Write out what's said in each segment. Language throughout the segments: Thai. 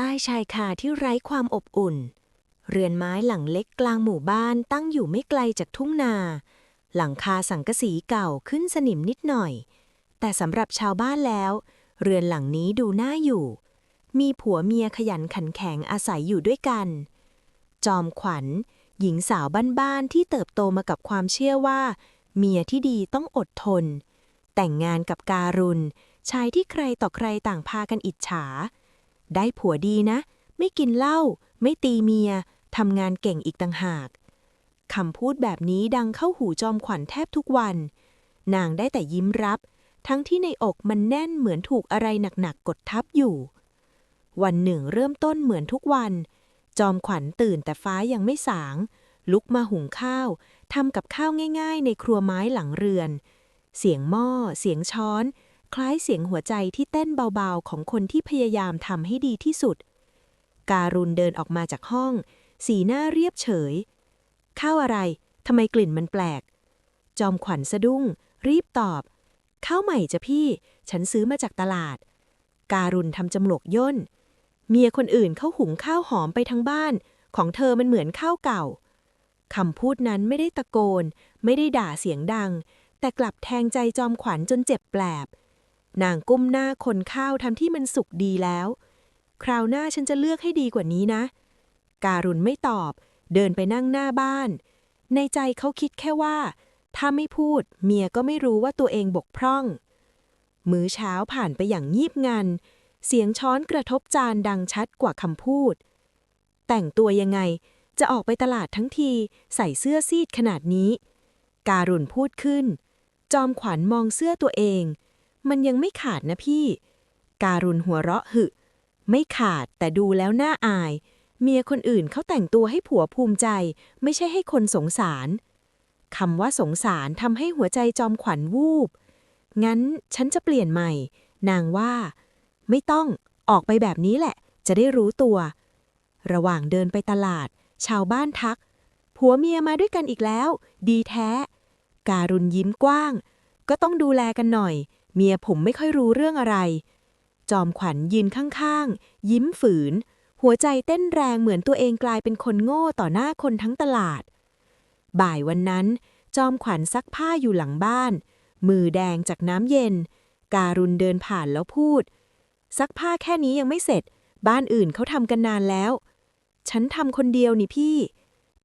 ต้ชายคาที่ไร้ความอบอุ่น เรือนไม้หลังเล็กกลางหมู่บ้านตั้งอยู่ไม่ไกลจากทุ่งนา หลังคาสังกะสีเก่าขึ้นสนิมนิดหน่อย แต่สำหรับชาวบ้านแล้ว เรือนหลังนี้ดูน่าอยู่ มีผัวเมียขยันขันแข็งอาศัยอยู่ด้วยกัน จอมขวัญ หญิงสาวบ้านๆที่เติบโตมากับความเชื่อว่า เมียที่ดีต้องอดทน แต่งงานกับการุณชายที่ใครต่อใครต่างพากันอิจฉา ได้ผัวดีนะ ไม่กินเหล้าไม่ตีเมียทำงานเก่งอีกต่างหากคำพูดแบบนี้ดังเข้าหูจอมขวัญแทบทุกวัน นางได้แต่ยิ้มรับ ทั้งที่ในอกมันแน่นเหมือนถูกอะไรหนักๆกดทับอยู่ วันหนึ่งเริ่มต้นเหมือนทุกวัน จอมขวัญตื่นแต่ฟ้ายังไม่สาง ลุกมาหุงข้าวทำกับข้าวง่าย ๆ ในครัวไม้หลังเรือน เสียงหม้อ เสียงช้อน คล้ายเสียงหัวใจที่เต้นเบาๆ ของคนที่พยายามทำให้ดีที่สุด การุณเดินออกมาจากห้อง สีหน้าเรียบเฉย ข้าวอะไร ทำไมกลิ่นมันแปลก จอมขวัญสะดุ้ง รีบตอบ ข้าวใหม่จ้ะพี่ ฉันซื้อมาจากตลาด การุณทำจมลกย่น เมียคนอื่นเขาหุงข้าวหอมไปทั้งบ้าน ของเธอมันเหมือนข้าวเก่าคำพูดนั้นไม่ได้ตะโกน ไม่ได้ด่าเสียงดัง แต่กลับแทงใจจอมขวัญจนเจ็บแปลบ นางก้มหน้าคนข้าวทำที่มันสุกดีแล้ว คราวหน้าฉันจะเลือกให้ดีกว่านี้นะ การุณไม่ตอบ เดินไปนั่งหน้าบ้าน ในใจเขาคิดแค่ว่า ถ้าไม่พูด เมียก็ไม่รู้ว่าตัวเองบกพร่อง มื้อเช้าผ่านไปอย่างงีบงัน เสียงช้อนกระทบจานดังชัดกว่าคำพูด แต่งตัวยังไงจะออกไปตลาดทั้งทีใส่เสื้อซีดขนาดนี้ การุณพูดขึ้น จอมขวัญมองเสื้อตัวเอง มันยังไม่ขาดนะพี่ การุณหัวเราะหึ ไม่ขาดแต่ดูแล้วน่าอาย เมียคนอื่นเขาแต่งตัวให้ผัวภูมิใจ ไม่ใช่ให้คนสงสารคำว่าสงสารทำให้หัวใจจอมขวัญวูบ งั้นฉันจะเปลี่ยนใหม่ นางว่า ไม่ต้องออกไปแบบนี้แหละ จะได้รู้ตัว ระหว่างเดินไปตลาด ชาวบ้านทัก ผัวเมียมาด้วยกันอีกแล้ว ดีแท้ การุณยิ้มกว้าง ก็ต้องดูแลกันหน่อย เมียผมไม่ค่อยรู้เรื่องอะไร จอมขวัญยืนข้างๆ ยิ้มฝืน หัวใจเต้นแรงเหมือนตัวเองกลายเป็นคนโง่ต่อหน้าคนทั้งตลาด บ่ายวันนั้น จอมขวัญซักผ้าอยู่หลังบ้าน มือแดงจากน้ำเย็น การุณเดินผ่านแล้วพูด ซักผ้าแค่นี้ยังไม่เสร็จ บ้านอื่นเขาทำกันนานแล้ว ฉันทำคนเดียวนี่พี่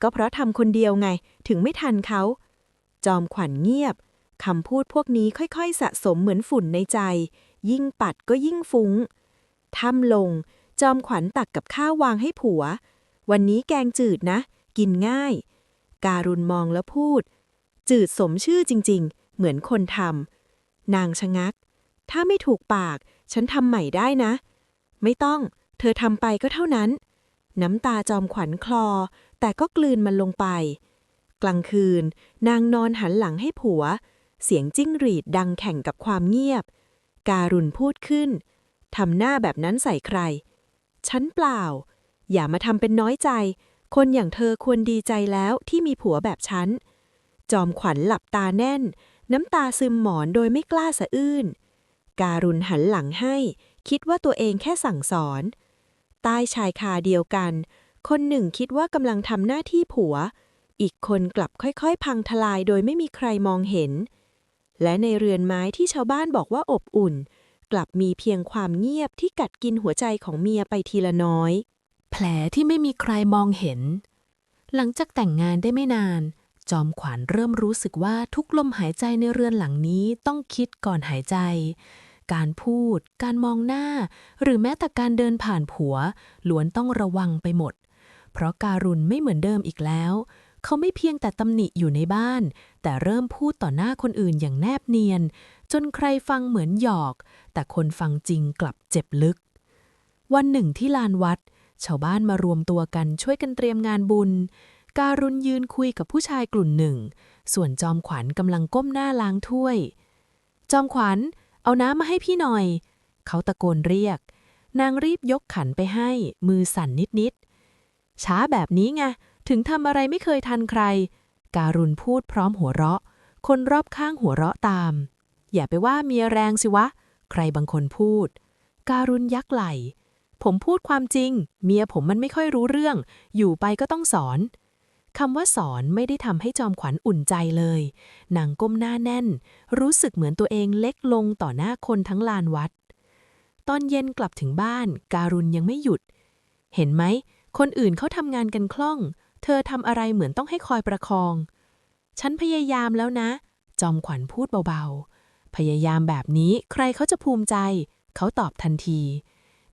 ก็เพราะทำคนเดียวไงถึงไม่ทันเขา จอมขวัญเงียบ คำพูดพวกนี้ค่อยๆ สะสมเหมือนฝุ่นในใจ ยิ่งปัดก็ยิ่งฟุง้งถ้ำลง จอมขวัญตักกับข้าววางให้ผัว วันนี้แกงจืดนะ กินง่าย การุณมองแล้วพูด จืดสมชื่อจริงๆ เหมือนคนทำนางชะงัก ถ้าไม่ถูกปาก ฉันทำใหม่ได้นะ ไม่ต้อง เธอทำไปก็เท่านั้น น้ำตาจอมขวัญคลอ แต่ก็กลืนมันลงไป กลางคืน นางนอนหันหลังให้ผัว เสียงจิ้งหรีดดังแข่งกับความเงียบ การุณพูดขึ้น ทำหน้าแบบนั้นใส่ใคร ฉันเปล่า อย่ามาทำเป็นน้อยใจ คนอย่างเธอควรดีใจแล้วที่มีผัวแบบฉัน จอมขวัญหลับตาแน่น น้ำตาซึมหมอนโดยไม่กล้าสะอื้น การุณหันหลังให้ คิดว่าตัวเองแค่สั่งสอน ใต้ชายคาเดียวกัน คนหนึ่งคิดว่ากำลังทำหน้าที่ผัวอีกคนกลับค่อยๆ พังทลายโดยไม่มีใครมองเห็น และในเรือนไม้ที่ชาวบ้านบอกว่าอบอุ่น กลับมีเพียงความเงียบที่กัดกินหัวใจของเมียไปทีละน้อย แผลที่ไม่มีใครมองเห็น หลังจากแต่งงานได้ไม่นาน จอมขวัญเริ่มรู้สึกว่าทุกลมหายใจในเรือนหลังนี้ต้องคิดก่อนหายใจ การพูด การมองหน้า หรือแม้แต่การเดินผ่านผัวล้วนต้องระวังไปหมด เพราะการุณไม่เหมือนเดิมอีกแล้ว เขาไม่เพียงแต่ตำหนิอยู่ในบ้าน แต่เริ่มพูดต่อหน้าคนอื่นอย่างแนบเนียน จนใครฟังเหมือนหยอก แต่คนฟังจริงกลับเจ็บลึก วันหนึ่งที่ลานวัด ชาวบ้านมารวมตัวกันช่วยกันเตรียมงานบุญ การุณยืนคุยกับผู้ชายกลุ่มหนึ่ง ส่วนจอมขวัญกำลังก้มหน้าล้างถ้วย จอมขวัญ เอาน้ำมาให้พี่หน่อย เขาตะโกนเรียก นางรีบยกขันไปให้ มือสั่นนิดๆช้าแบบนี้ไง ถึงทำอะไรไม่เคยทันใคร การุณพูดพร้อมหัวเราะ คนรอบข้างหัวเราะตาม อย่าไปว่าเมียแรงสิวะ ใครบางคนพูด การุณยักไหล ผมพูดความจริง เมียผมมันไม่ค่อยรู้เรื่อง อยู่ไปก็ต้องสอนคำว่าสอนไม่ได้ทำให้จอมขวัญอุ่นใจเลยนางก้มหน้าแน่น รู้สึกเหมือนตัวเองเล็กลงต่อหน้าคนทั้งลานวัด ตอนเย็นกลับถึงบ้าน การุณยังไม่หยุด เห็นไหม คนอื่นเขาทำงานกันคล่อง เธอทำอะไรเหมือนต้องให้คอยประคอง ฉันพยายามแล้วนะ จอมขวัญพูดเบาๆ พยายามแบบนี้ใครเขาจะภูมิใจ เขาตอบทันที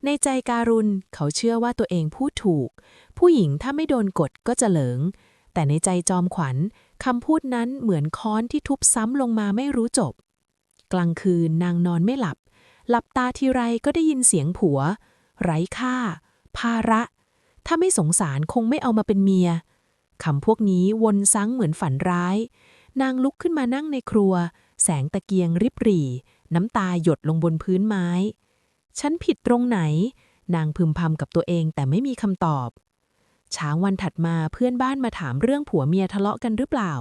ในใจการุณเขาเชื่อว่าตัวเองพูดถูก ผู้หญิงถ้าไม่โดนกดก็จะเหลิง แต่ในใจจอมขวัญคำพูดนั้นเหมือนค้อนที่ทุบซ้ำลงมาไม่รู้จบ กลางคืนนางนอนไม่หลับ หลับตาทีไรก็ได้ยินเสียงผัว ไร้ค่า ภาระ ถ้าไม่สงสารคงไม่เอามาเป็นเมียคำพวกนี้วนซ้ำเหมือนฝันร้าย นางลุกขึ้นมานั่งในครัว แสงตะเกียงริบหรี่ น้ำตาหยดลงบนพื้นไม้ ฉันผิดตรงไหน นางพึมพำกับตัวเองแต่ไม่มีคำตอบเช้าวันถัดมาเพื่อนบ้านมาถามเรื่องผัวเมียทะเลาะกันหรือเปล่า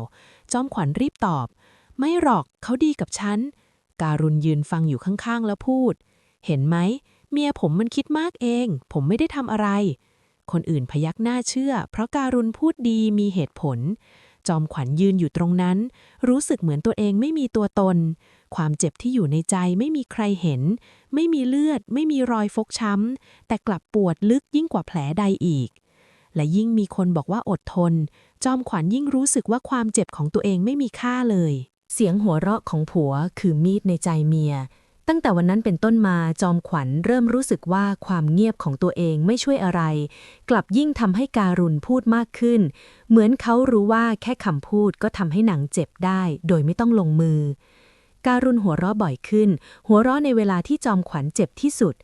จอมขวัญรีบตอบ ไม่หรอกเขาดีกับฉัน การุณยืนฟังอยู่ข้างๆแล้วพูด เห็นไหม เมียผมมันคิดมากเอง ผมไม่ได้ทำอะไร คนอื่นพยักหน้าเชื่อ เพราะการุณพูดดีมีเหตุผล จอมขวัญยืนอยู่ตรงนั้น รู้สึกเหมือนตัวเองไม่มีตัวตน ความเจ็บที่อยู่ในใจไม่มีใครเห็น ไม่มีเลือด ไม่มีรอยฟกช้ำ แต่กลับปวดลึกยิ่งกว่าแผลใดอีก และยิ่งมีคนบอกว่าอดทน จอมขวัญยิ่งรู้สึกว่าความเจ็บของตัวเองไม่มีค่าเลย เสียงหัวเราะของผัวคือมีดในใจเมีย ตั้งแต่วันนั้นเป็นต้นมาจอมขวัญเริ่มรู้สึกว่าความเงียบของตัวเองไม่ช่วยอะไร กลับยิ่งทำให้การุณพูดมากขึ้น เหมือนเขารู้ว่าแค่คำพูดก็ทำให้หนังเจ็บได้ โดยไม่ต้องลงมือ การุณหัวเราะบ่อยขึ้น หัวเราะในเวลาที่จอมขวัญเจ็บที่สุด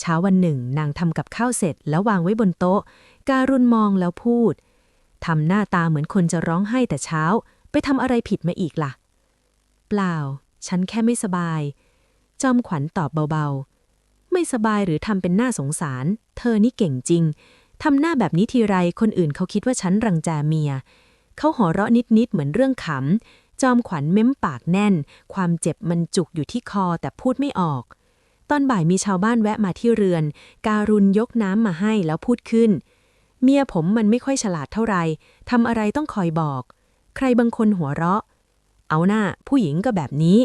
เช้าวันหนึ่ง นางทำกับข้าวเสร็จแล้ววางไว้บนโต๊ะ การุณมองแล้วพูดทำหน้าตาเหมือนคนจะร้องไห้แต่เช้า ไปทำอะไรผิดมาอีกล่ะ เปล่า ฉันแค่ไม่สบาย จอมขวัญตอบเบาๆ ไม่สบายหรือทำเป็นหน้าสงสาร เธอนี่เก่งจริง ทำหน้าแบบนี้ทีไรคนอื่นเขาคิดว่าฉันรังแจเมีย เขาหัวเราะนิดๆเหมือนเรื่องขำ จอมขวัญเม้มปากแน่น ความเจ็บมันจุกอยู่ที่คอแต่พูดไม่ออก ตอนบ่ายมีชาวบ้านแวะมาที่เรือน การุณยกน้ำมาให้แล้วพูดขึ้น เมียผมมันไม่ค่อยฉลาดเท่าไหร่ทำอะไรต้องคอยบอก ใครบางคนหัวเราะ เอาหน้าผู้หญิงก็แบบนี้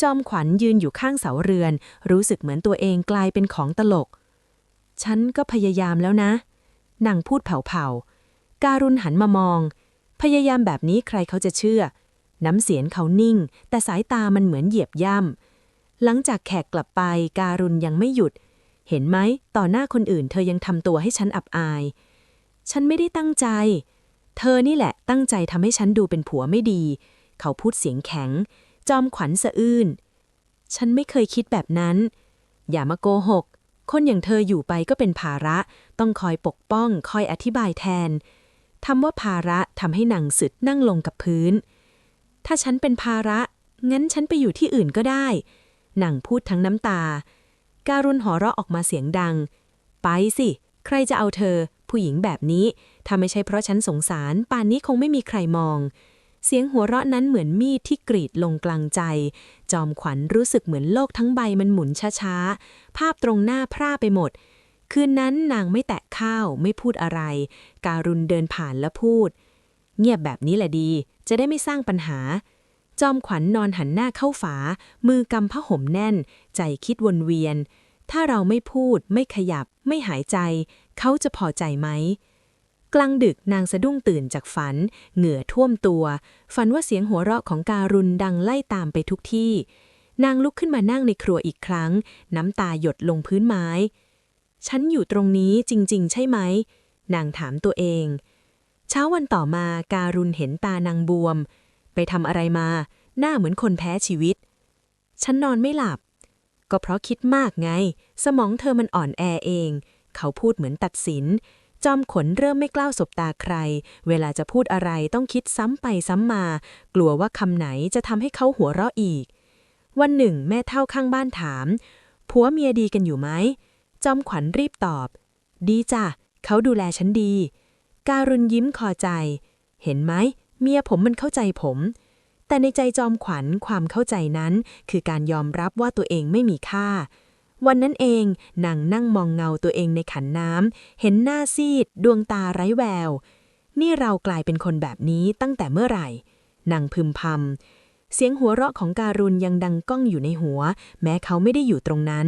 จอมขวัญยืนอยู่ข้างเสาเรือน รู้สึกเหมือนตัวเองกลายเป็นของตลก ฉันก็พยายามแล้วนะนางพูดเผาๆ การุณหันมามอง พยายามแบบนี้ใครเขาจะเชื่อ น้ำเสียงเขานิ่ง แต่สายตามันเหมือนเหยียบย่ำ หลังจากแขกกลับไปการุณยังไม่หยุด เห็นไหมต่อหน้าคนอื่น เธอยังทำตัวให้ฉันอับอาย ฉันไม่ได้ตั้งใจ เธอนี่แหละตั้งใจทำให้ฉันดูเป็นผัวไม่ดี เขาพูดเสียงแข็ง จอมขวัญสะอื้น ฉันไม่เคยคิดแบบนั้น อย่ามาโกหก คนอย่างเธออยู่ไปก็เป็นภาระ ต้องคอยปกป้อง คอยอธิบายแทน ทำว่าภาระทำให้นางสึดนั่งลงกับพื้น ถ้าฉันเป็นภาระ งั้นฉันไปอยู่ที่อื่นก็ได้นางพูดทั้งน้ำตา การุณหัวเราะออกมาเสียงดัง ไปสิ ใครจะเอาเธอ ผู้หญิงแบบนี้ ถ้าไม่ใช่เพราะฉันสงสาร ป่านนี้คงไม่มีใครมอง เสียงหัวเราะนั้นเหมือนมีดที่กรีดลงกลางใจ จอมขวัญรู้สึกเหมือนโลกทั้งใบมันหมุนช้าๆ ภาพตรงหน้าพร่าไปหมด คืนนั้นนางไม่แตะข้าวไม่พูดอะไร การุณเดินผ่านแล้วพูด เงียบแบบนี้แหละดี จะได้ไม่สร้างปัญหา จอมขวัญนอนหันหน้าเข้าฝา มือกำผ้าห่มแน่น ใจคิดวนเวียน ถ้าเราไม่พูด ไม่ขยับ ไม่หายใจ เขาจะพอใจไหม กลางดึกนางสะดุ้งตื่นจากฝัน เหงื่อท่วมตัว ฝันว่าเสียงหัวเราะของการุณดังไล่ตามไปทุกที่ นางลุกขึ้นมานั่งในครัวอีกครั้ง น้ำตาหยดลงพื้นไม้ ฉันอยู่ตรงนี้จริง ๆ ใช่ไหม นางถามตัวเอง เช้าวันต่อมาการุณเห็นตานางบวม ไปทำอะไรมา หน้าเหมือนคนแพ้ชีวิต ฉันนอนไม่หลับ ก็เพราะคิดมากไง สมองเธอมันอ่อนแอเอง เขาพูดเหมือนตัดสิน จอมขนเริ่มไม่กล้าสบตาใคร เวลาจะพูดอะไรต้องคิดซ้ำไปซ้ำมา กลัวว่าคำไหนจะทำให้เขาหัวเราะอีก วันหนึ่ง แม่เท่าข้างบ้านถาม ผัวเมียดีกันอยู่ไหม จอมขวัญรีบตอบ ดีจ้ะ เขาดูแลฉันดี การุณยิ้มคอใจ เห็นไหม เมียผมมันเข้าใจผม แต่ในใจจอมขวัญความเข้าใจนั้น คือการยอมรับว่าตัวเองไม่มีค่า วันนั้นเองนางนั่งมองเงาตัวเองในขันน้ำเห็นหน้าซีด ดวงตาไร้แวว นี่เรากลายเป็นคนแบบนี้ตั้งแต่เมื่อไหร่นางพึมพำเสียงหัวเราะของการุณยังดังก้องอยู่ในหัว แม้เขาไม่ได้อยู่ตรงนั้น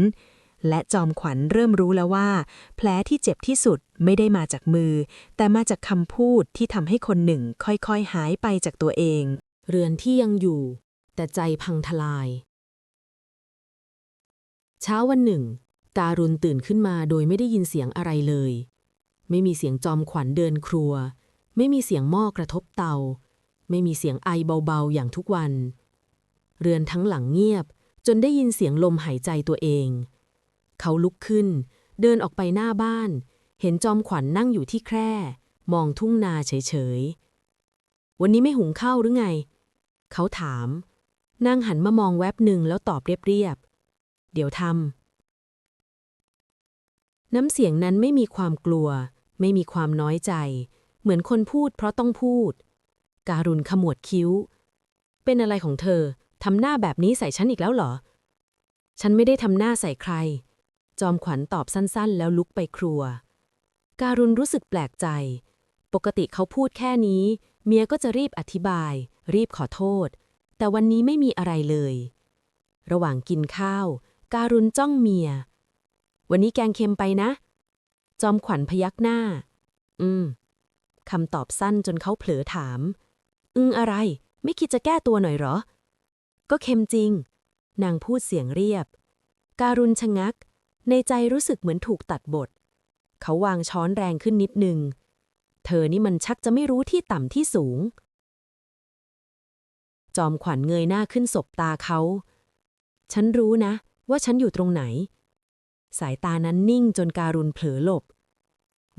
และจอมขวัญเริ่มรู้แล้วว่า แผลที่เจ็บที่สุดไม่ได้มาจากมือ แต่มาจากคำพูดที่ทำให้คนหนึ่งค่อยๆหายไปจากตัวเอง เรือนที่ยังอยู่ แต่ใจพังทลาย เช้าวันหนึ่งการุณตื่นขึ้นมาโดยไม่ได้ยินเสียงอะไรเลย ไม่มีเสียงจอมขวัญเดินครัว ไม่มีเสียงหม้อกระทบเตา ไม่มีเสียงไอเบาๆอย่างทุกวัน เรือนทั้งหลังเงียบ จนได้ยินเสียงลมหายใจตัวเอง เขาลุกขึ้น เดินออกไปหน้าบ้าน เห็นจอมขวัญนั่งอยู่ที่แคร่ มองทุ่งนาเฉยๆ วันนี้ไม่หุงข้าวหรือไง เขาถาม นางหันมามองแวบหนึ่งแล้วตอบเรียบๆ เดี๋ยวทำ น้ำเสียงนั้นไม่มีความกลัว ไม่มีความน้อยใจ เหมือนคนพูดเพราะต้องพูด การุณขมวดคิ้ว เป็นอะไรของเธอ ทำหน้าแบบนี้ใส่ฉันอีกแล้วเหรอ ฉันไม่ได้ทำหน้าใส่ใคร จอมขวัญตอบสั้นๆ แล้วลุกไปครัว การุณรู้สึกแปลกใจ ปกติเขาพูดแค่นี้ เมียก็จะรีบอธิบาย รีบขอโทษ แต่วันนี้ไม่มีอะไรเลยระหว่างกินข้าว การุณจ้องเมีย วันนี้แกงเค็มไปนะ จอมขวัญพยักหน้า อืมคำตอบสั้นจนเขาเผลอถาม อึงอะไร ไม่คิดจะแก้ตัวหน่อยหรอ ก็เค็มจริง นางพูดเสียงเรียบ การุณชะงัก ในใจรู้สึกเหมือนถูกตัดบท เขาวางช้อนแรงขึ้นนิดนึง เธอนี่มันชักจะไม่รู้ที่ต่ำที่สูง จอมขวัญเงยหน้าขึ้นสบตาเขา ฉันรู้นะ ว่าฉันอยู่ตรงไหน สายตานั้นนิ่งจนการุณเผลอหลบ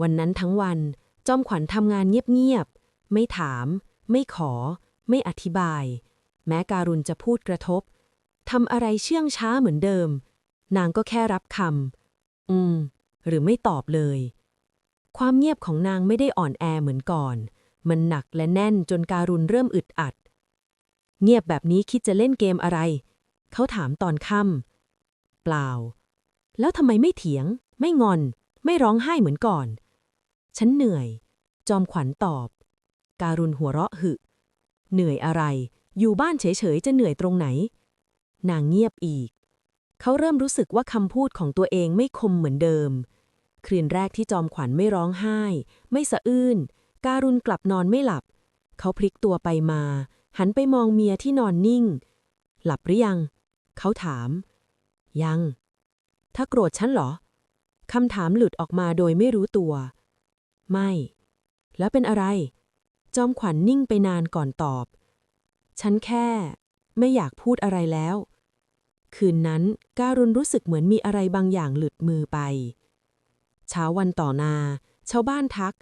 วันนั้นทั้งวัน จอมขวัญทำงานเงียบๆ ไม่ถาม ไม่ขอ ไม่อธิบาย แม้การุณจะพูดกระทบทำอะไรเชื่องช้าเหมือนเดิม นางก็แค่รับคำอืม หรือไม่ตอบเลย ความเงียบของนางไม่ได้อ่อนแอเหมือนก่อน มันหนักและแน่นจนการุณเริ่มอึดอัด เงียบแบบนี้คิดจะเล่นเกมอะไร เขาถามตอนค่ำ เปล่า แล้วทำไมไม่เถียง ไม่งอน ไม่ร้องไห้เหมือนก่อน ฉันเหนื่อย จอมขวัญตอบ การุณหัวเราะหึ เหนื่อยอะไร อยู่บ้านเฉยๆจะเหนื่อยตรงไหน นางเงียบอีก เขาเริ่มรู้สึกว่าคำพูดของตัวเองไม่คมเหมือนเดิม คืนแรกที่จอมขวัญไม่ร้องไห้ ไม่สะอื้น การุณกลับนอนไม่หลับ เขาพลิกตัวไปมา หันไปมองเมียที่นอนนิ่ง หลับหรือยัง เขาถาม ยัง ถ้าโกรธฉันเหรอ คำถามหลุดออกมาโดยไม่รู้ตัว ไม่ แล้วเป็นอะไร จอมขวัญนิ่งไปนานก่อนตอบ ฉันแค่ ไม่อยากพูดอะไรแล้ว คืนนั้นการุณรู้สึกเหมือนมีอะไรบางอย่างหลุดมือไป เช้าวันต่อมาชาวบ้านทัก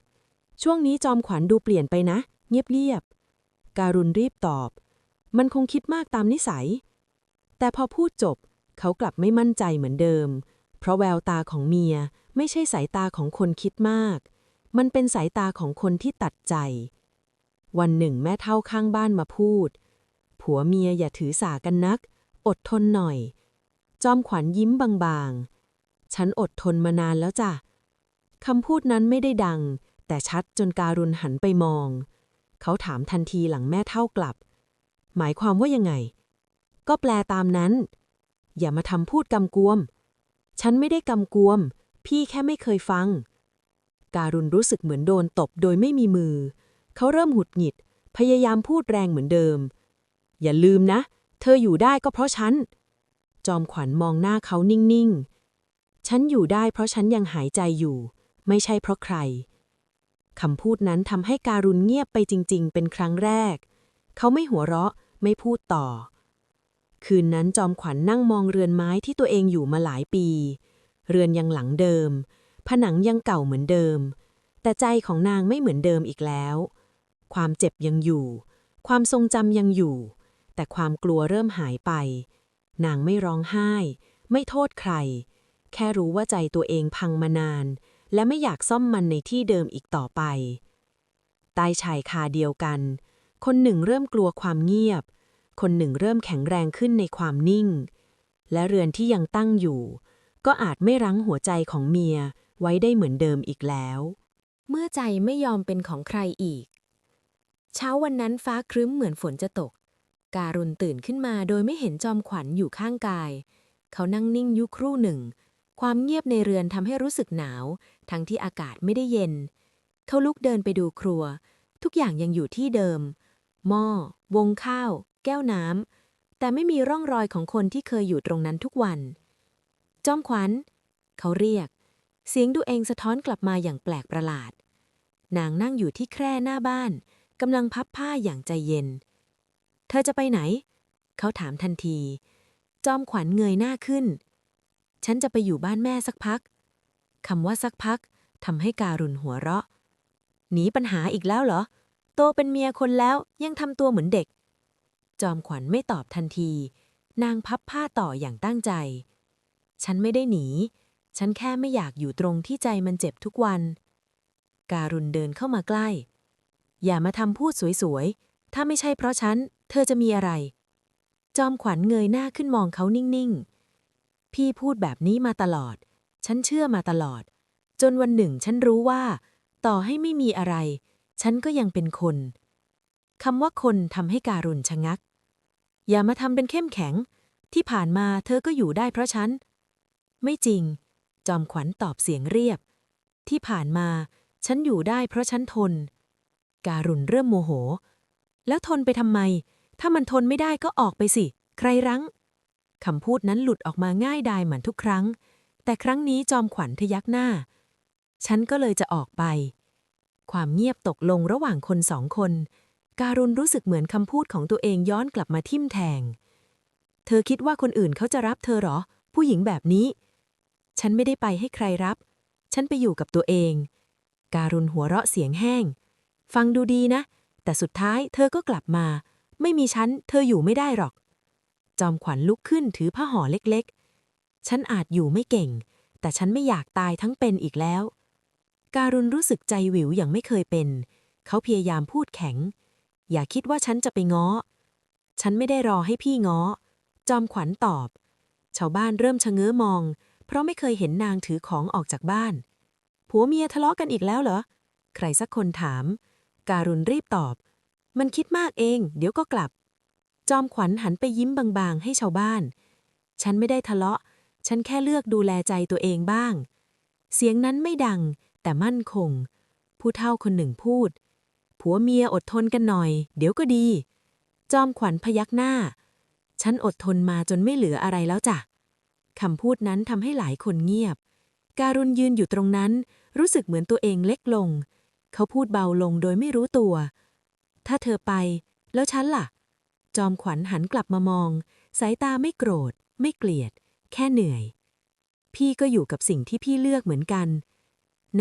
ช่วงนี้จอมขวัญดูเปลี่ยนไปนะ เงียบๆ การุณรีบตอบ มันคงคิดมากตามนิสัย แต่พอพูดจบ เขากลับไม่มั่นใจเหมือนเดิม เพราะแววตาของเมียไม่ใช่สายตาของคนคิดมาก มันเป็นสายตาของคนที่ตัดใจ วันหนึ่งแม่เท่าข้างบ้านมาพูด ผัวเมียอย่าถือสากันนัก อดทนหน่อย จอมขวัญยิ้มบางๆ ฉันอดทนมานานแล้วจ้ะคำพูดนั้นไม่ได้ดัง แต่ชัดจนการุณหันไปมอง เขาถามทันทีหลังแม่เท่ากลับ หมายความว่ายังไง ก็แปลตามนั้น อย่ามาทำพูดกำกวม ฉันไม่ได้กำกวม พี่แค่ไม่เคยฟัง การุณรู้สึกเหมือนโดนตบโดยไม่มีมือ เขาเริ่มหงุดหงิด พยายามพูดแรงเหมือนเดิม อย่าลืมนะ เธออยู่ได้ก็เพราะฉัน จอมขวัญมองหน้าเขานิ่งๆ ฉันอยู่ได้เพราะฉันยังหายใจอยู่ ไม่ใช่เพราะใครคำพูดนั้นทำให้การุณเงียบไปจริง ๆ เป็นครั้งแรก เขาไม่หัวเราะ ไม่พูดต่อ คืนนั้นจอมขวัญนนั่งมองเรือนไม้ที่ตัวเองอยู่มาหลายปี เรือนยังหลังเดิม ผนังยังเก่าเหมือนเดิม แต่ใจของนางไม่เหมือนเดิมอีกแล้ว ความเจ็บยังอยู่ ความทรงจำยังอยู่ แต่ความกลัวเริ่มหายไป นางไม่ร้องไห้ ไม่โทษใคร แค่รู้ว่าใจตัวเองพังมานาน และไม่อยากซ่อมมันในที่เดิมอีกต่อไปใต้ชายคาเดียวกัน คนหนึ่งเริ่มกลัวความเงียบ คนหนึ่งเริ่มแข็งแรงขึ้นในความนิ่ง และเรือนที่ยังตั้งอยู่ ก็อาจไม่รั้งหัวใจของเมียไว้ได้เหมือนเดิมอีกแล้ว เมื่อใจไม่ยอมเป็นของใครอีก เช้าวันนั้นฟ้าครึ้มเหมือนฝนจะตก การุณตื่นขึ้นมาโดยไม่เห็นจอมขวัญอยู่ข้างกาย เขานั่งนิ่งอยุครู่หนึ่ง ความเงียบในเรือนทำให้รู้สึกหนาว ทั้งที่อากาศไม่ได้เย็น เขาลุกเดินไปดูครัว ทุกอย่างยังอยู่ที่เดิม หม้อ วงข้าว แก้วน้ำแต่ไม่มีร่องรอยของคนที่เคยอยู่ตรงนั้นทุกวัน จอมขวัญ เขาเรียก เสียงดูเองสะท้อนกลับมาอย่างแปลกประหลาด นางนั่งอยู่ที่แคร่หน้าบ้านกำลังพับผ้าอย่างใจเย็น เธอจะไปไหน เขาถามทันที จอมขวัญเงยหน้าขึ้น ฉันจะไปอยู่บ้านแม่สักพักคำว่าสักพักทำให้การุณหัวเราะ หนีปัญหาอีกแล้วเหรอ โตเป็นเมียคนแล้วยังทำตัวเหมือนเด็ก จอมขวัญไม่ตอบทันที นางพับผ้าต่ออย่างตั้งใจ ฉันไม่ได้หนี ฉันแค่ไม่อยากอยู่ตรงที่ใจมันเจ็บทุกวัน การุณเดินเข้ามาใกล้ อย่ามาทำพูดสวยๆ ถ้าไม่ใช่เพราะฉัน เธอจะมีอะไร จอมขวัญเงยหน้าขึ้นมองเขานิ่งๆ พี่พูดแบบนี้มาตลอด ฉันเชื่อมาตลอด จนวันหนึ่งฉันรู้ว่า ต่อให้ไม่มีอะไร ฉันก็ยังเป็นคนคำว่าคนทำให้การุณชะงัก อย่ามาทำเป็นเข้มแข็ง ที่ผ่านมาเธอก็อยู่ได้เพราะฉัน ไม่จริง จอมขวัญตอบเสียงเรียบ ที่ผ่านมา ฉันอยู่ได้เพราะฉันทน การุณเริ่มโมโห แล้วทนไปทำไม ถ้ามันทนไม่ได้ก็ออกไปสิ ใครรั้งคำพูดนั้นหลุดออกมาง่ายดายเหมือนทุกครั้ง แต่ครั้งนี้จอมขวัญทะยักหน้า ฉันก็เลยจะออกไป ความเงียบตกลงระหว่างคนสองคน การุณรู้สึกเหมือนคำพูดของตัวเองย้อนกลับมาทิ่มแทง เธอคิดว่าคนอื่นเขาจะรับเธอหรอ ผู้หญิงแบบนี้ ฉันไม่ได้ไปให้ใครรับ ฉันไปอยู่กับตัวเอง การุณหัวเราะเสียงแห้ง ฟังดูดีนะ แต่สุดท้ายเธอก็กลับมา ไม่มีฉัน เธออยู่ไม่ได้หรอก จอมขวัญลุกขึ้นถือผ้าห่อเล็กๆ ฉันอาจอยู่ไม่เก่ง แต่ฉันไม่อยากตายทั้งเป็นอีกแล้ว การุณรู้สึกใจหวิวอย่างไม่เคยเป็น เขาพยายามพูดแข็ง อย่าคิดว่าฉันจะไปง้อ ฉันไม่ได้รอให้พี่ง้อ จอมขวัญตอบ ชาวบ้านเริ่มชะเง้อมอง เพราะไม่เคยเห็นนางถือของออกจากบ้าน ผัวเมียทะเลาะกันอีกแล้วเหรอ ใครสักคนถาม การุณรีบตอบ มันคิดมากเอง เดี๋ยวก็กลับ จอมขวัญหันไปยิ้มบางๆ ให้ชาวบ้าน ฉันไม่ได้ทะเลาะ ฉันแค่เลือกดูแลใจตัวเองบ้าง เสียงนั้นไม่ดัง แต่มั่นคง ผู้เฒ่าคนหนึ่งพูด ผัวเมียอดทนกันหน่อย เดี๋ยวก็ดี จอมขวัญพยักหน้า ฉันอดทนมาจนไม่เหลืออะไรแล้วจ้ะคำพูดนั้นทำให้หลายคนเงียบ การุณยืนอยู่ตรงนั้น รู้สึกเหมือนตัวเองเล็กลง เขาพูดเบาลงโดยไม่รู้ตัว ถ้าเธอไป แล้วฉันล่ะ จอมขวัญหันกลับมามอง สายตาไม่โกรธ ไม่เกลียด แค่เหนื่อย พี่ก็อยู่กับสิ่งที่พี่เลือกเหมือนกัน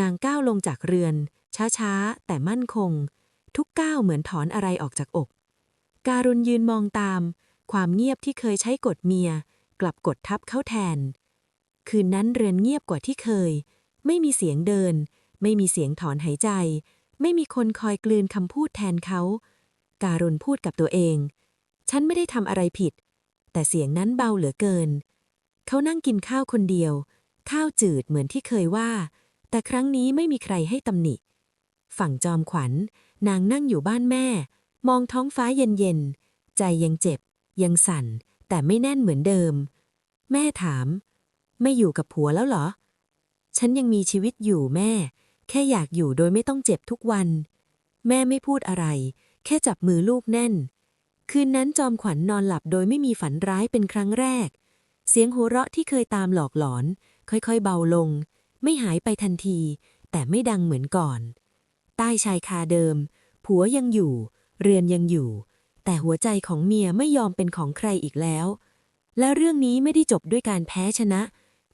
นางก้าวลงจากเรือน ช้าๆ แต่มั่นคง ทุกก้าวเหมือนถอนอะไรออกจากอก การุณยืนมองตาม ความเงียบที่เคยใช้กดเมีย กลับกดทับเขาแทน คืนนั้นเรือนเงียบกว่าที่เคย ไม่มีเสียงเดิน ไม่มีเสียงถอนหายใจ ไม่มีคนคอยกลืนคำพูดแทนเขา การุณพูดกับตัวเอง ฉันไม่ได้ทำอะไรผิด แต่เสียงนั้นเบาเหลือเกิน เขานั่งกินข้าวคนเดียว ข้าวจืดเหมือนที่เคยว่า แต่ครั้งนี้ไม่มีใครให้ตำหนิ ฝั่งจอมขวัญ นางนั่งอยู่บ้านแม่ มองท้องฟ้าเย็นๆ ใจยังเจ็บ ยังสั่น แต่ไม่แน่นเหมือนเดิม แม่ถาม ไม่อยู่กับผัวแล้วเหรอ ฉันยังมีชีวิตอยู่แม่ แค่อยากอยู่โดยไม่ต้องเจ็บทุกวัน แม่ไม่พูดอะไร แค่จับมือลูกแน่น คืนนั้นจอมขวัญนอนหลับโดยไม่มีฝันร้ายเป็นครั้งแรก เสียงหัวเราะที่เคยตามหลอกหลอน ค่อยๆเบาลง ไม่หายไปทันที แต่ไม่ดังเหมือนก่อน ใต้ชายคาเดิม ผัวยังอยู่ เรือนยังอยู่ แต่หัวใจของเมียไม่ยอมเป็นของใครอีกแล้ว และเรื่องนี้ไม่ได้จบด้วยการแพ้ชนะ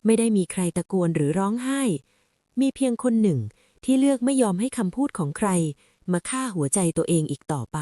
ไม่ได้มีใครตะโกนหรือร้องไห้ มีเพียงคนหนึ่งที่เลือกไม่ยอมให้คำพูดของใคร มาฆ่าหัวใจตัวเองอีกต่อไป